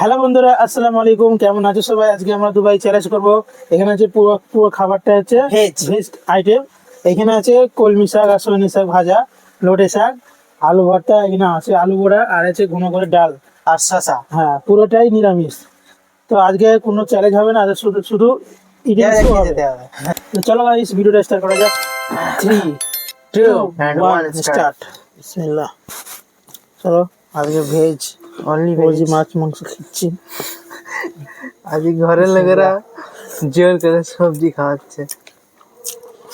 Hello বন্ধুরা আসসালামু আলাইকুম। কেমন আছো সবাই? আজকে আমরা দুবাই চ্যালেঞ্জ করব। এখানে আছে পুরো পুরো খাবারটা হচ্ছে. ভেজ আইটেম এখানে আছে কলমি শাক আর শাক ভাজা লোটে শাক আলু ভর্তা এখানে আছে আলু বড়া আর আছে ঘন করে ডাল। আর শশা হ্যাঁ পুরোটাই নিরামিষ। তো আজকে কোনো চ্যালেঞ্জ হবে না শুধু শুধু চলো গাইস ভিডিওটা স্টার্ট করা যাক। Three two one. স্টার্ট বিসমিল্লাহ। চলো আজকে ভেজ অনলি ভেজি মাছ মাংস খাচ্ছি। আজকে ঘরের লোকেরা জোর করে সবজি খাওয়াচ্ছে।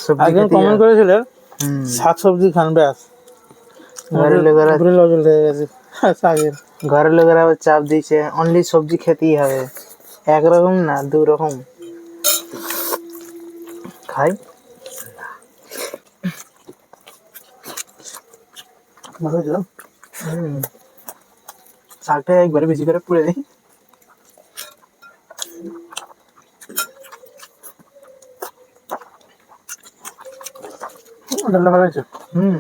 সবজি খেতেই কমেন্ট হবে। করেছিলেন শাক সবজি খান ব্যাস। ঘরের লোকেরা উপরে লজল হয়ে গেছে। শাকের। ঘরের লোকেরা আবার চাপ দিয়েছে অনলি সবজি খেতেই হবে। একরকম না দু রকম খাই। ভালো হুম। শাকটা একবারে বেশি করে পুড়ে দিই ডালটা ভালো হয়েছে হুম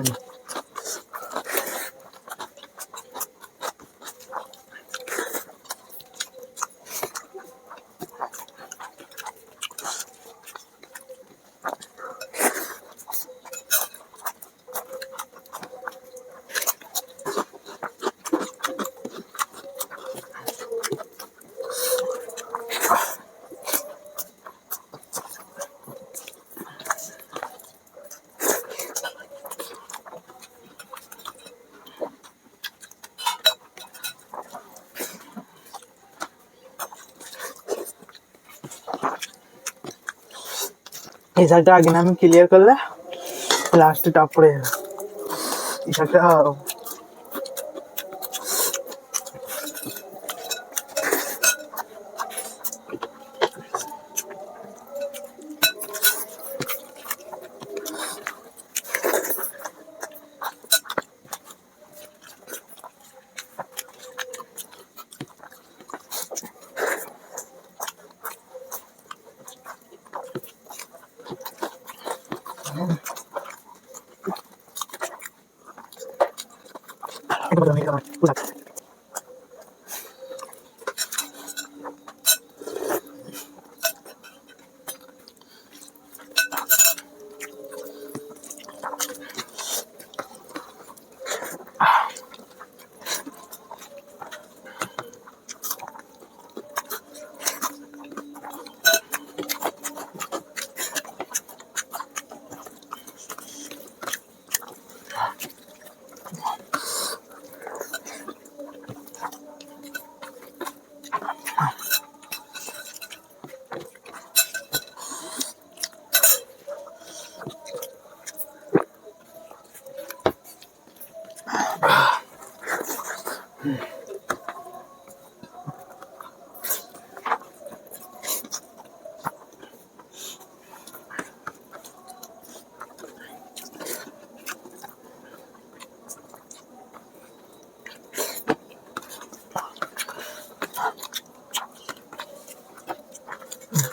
শাকটা আগে আমি ক্লিয়ার করলে লাস্টে টপ করে যাবে। এই Pusat. Oh.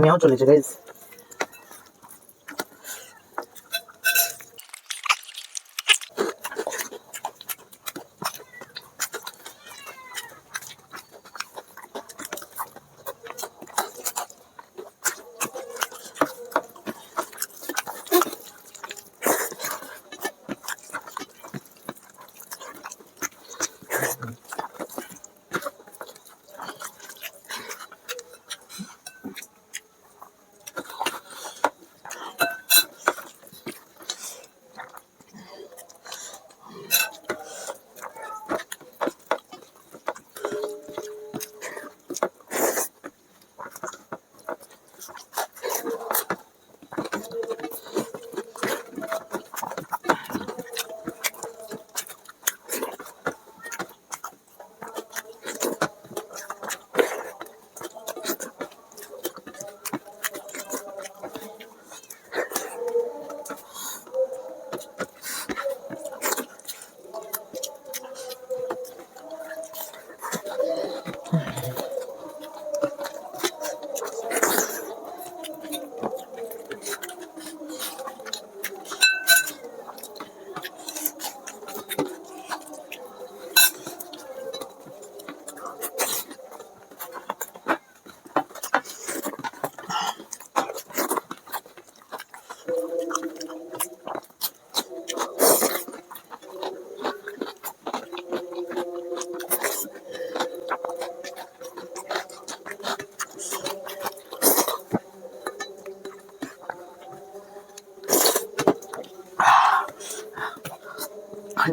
মেয়াও চলেছে গাইজ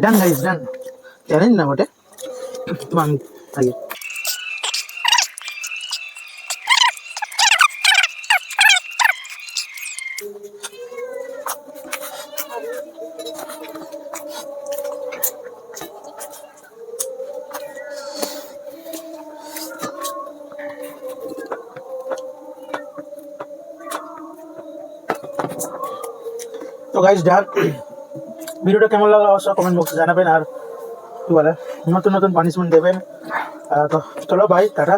ডান গাইস ডান চ্যালেঞ্জ না বটে তো আমি আগে তো গাইস ডান ভিডিওটা কেমন লাগল অবশ্যই কমেন্ট বক্সে জানাবেন আর কি বলে? নতুন নতুন পানিশমেন্ট দেবেন। তো চলো ভাই টাটা।